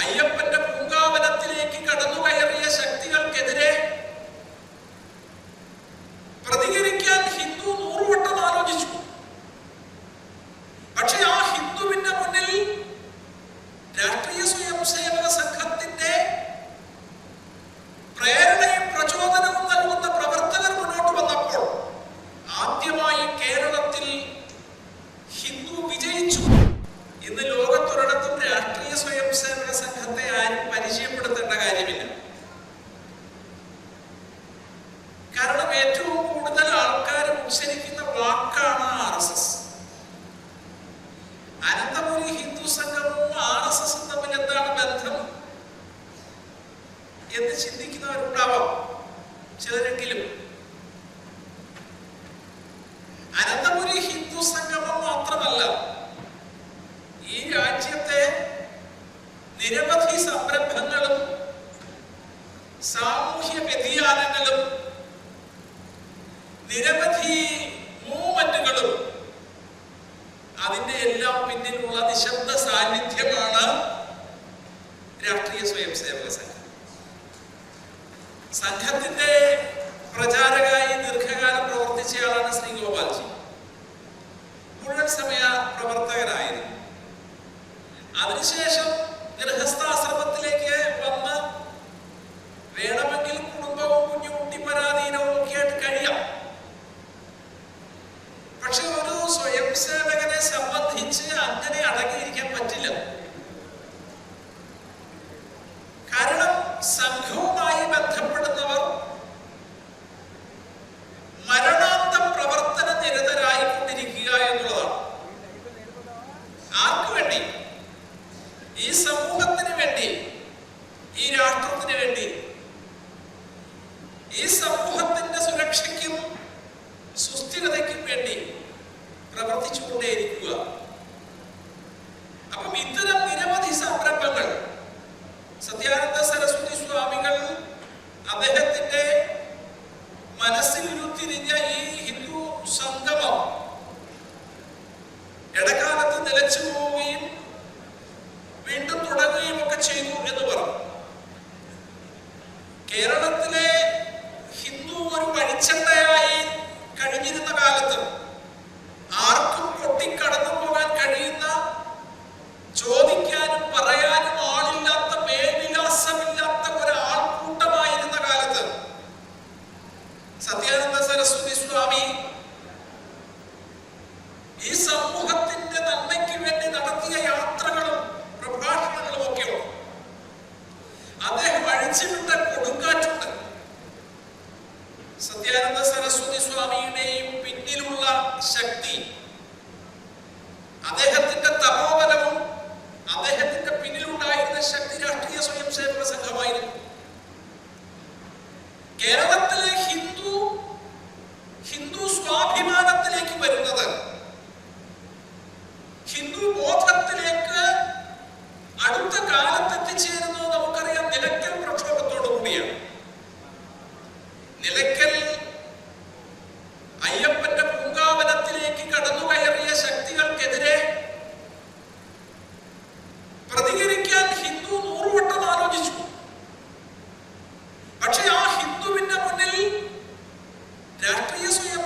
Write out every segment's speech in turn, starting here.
알력 അനന്തപുരി ഹിന്ദു സംഘവും R S എസും തമ്മിൽ എന്താണ് ബന്ധം? എന്ന് ചിന്തിക്കുന്നവരുണ്ടാവാം ചിലരെങ്കിലും. അനന്തപുരി ഹിന്ദു സംഗമം മാത്രമല്ല ഈ രാജ്യത്തെ നിരവധി സംരംഭങ്ങളും സാമൂഹ്യ വ്യതിയാനങ്ങളും നിരവധി അതിന്റെ എല്ലാം പിന്നിലുള്ള നിശബ്ദ സാന്നിധ്യമാണ് രാഷ്ട്രീയ സ്വയം സേവക സംഘം. സംഘത്തിന്റെ പ്രചാരകായി ദീർഘകാലം പ്രവർത്തിച്ചയാളാണ് ശ്രീ ഗോപാൽജി. മുഴുവൻ സമയ പ്രവർത്തകനായിരുന്നു. അതിനുശേഷം ഗൃഹസ്ഥാശ്രമത്തിൽ സംഘവുമായി ബന്ധപ്പെടുന്ന.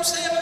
saying?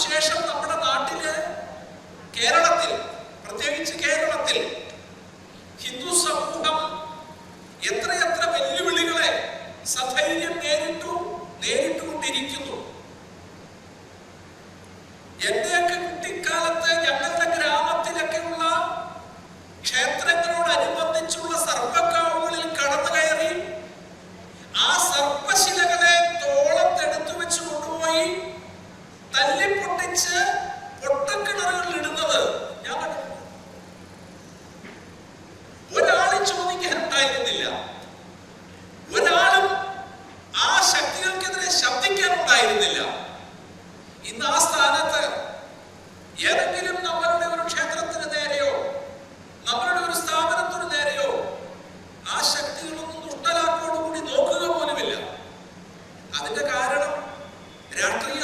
അതിനുശേഷം നമ്മുടെ നാട്ടിൽ കേരളത്തിൽ പ്രത്യേകിച്ച് കേരളം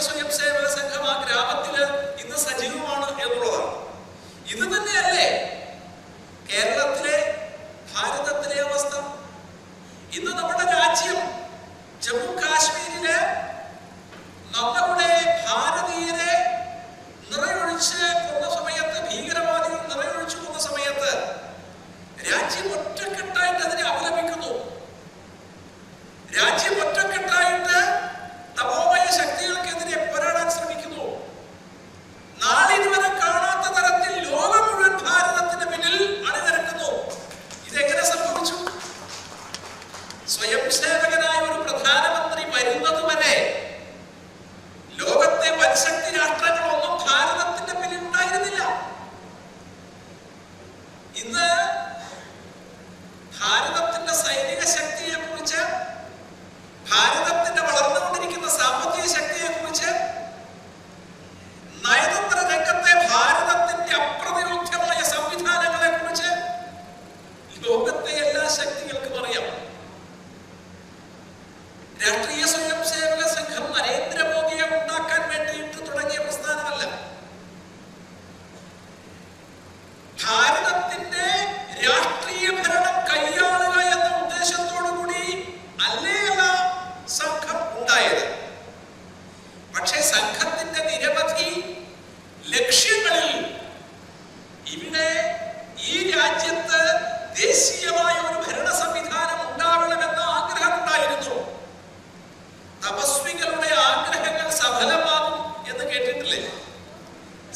സ്വയം സേവക സംഘം ആ ഗ്രാമത്തിൽ ഇന്ന് സജീവമാണ് എന്നുള്ളതാണ്. ഇത് തന്നെയല്ലേ കേരളത്തിലെ ഭാരതത്തിലെ അവസ്ഥ? ഇന്ന് നമ്മുടെ രാജ്യം ജമ്മു കാശ്മീരിലെ നമ്മുടെ ഭാരതീയരെ നിറയൊഴിച്ച് കൊന്ന സമയത്ത് ഭീകരവാദികൾ നിറയൊഴിച്ചു കൊന്ന സമയത്ത് രാജ്യം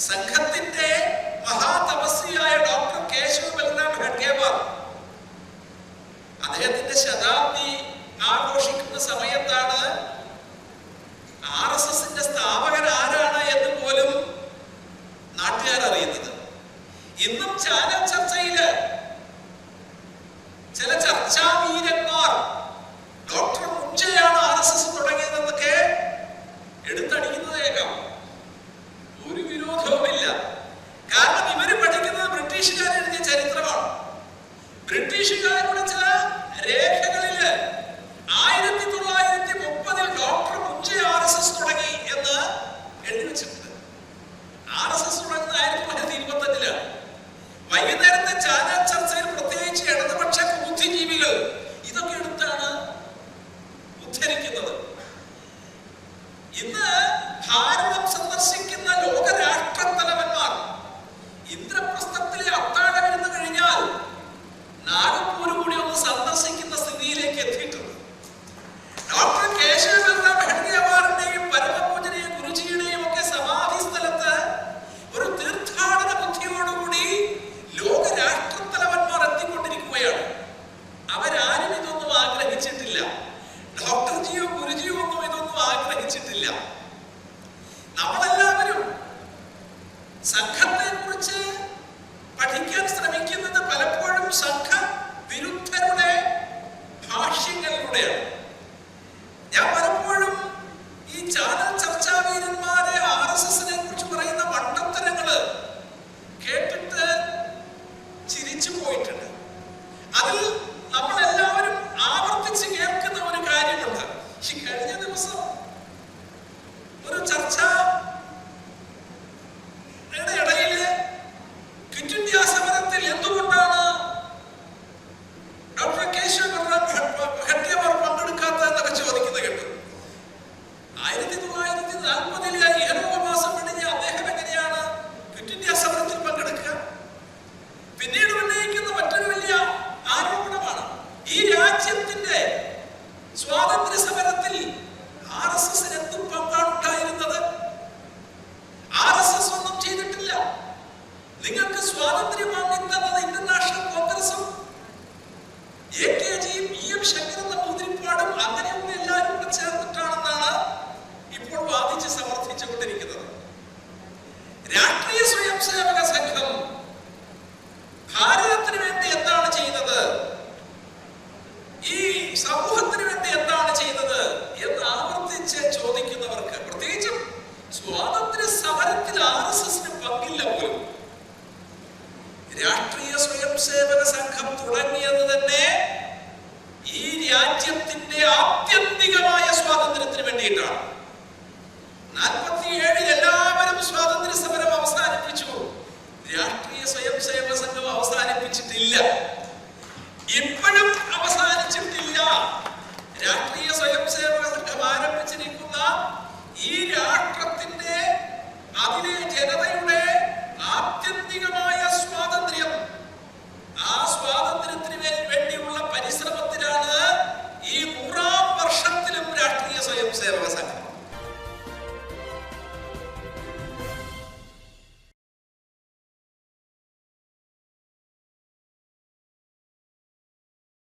സംഘത്തിന്റെ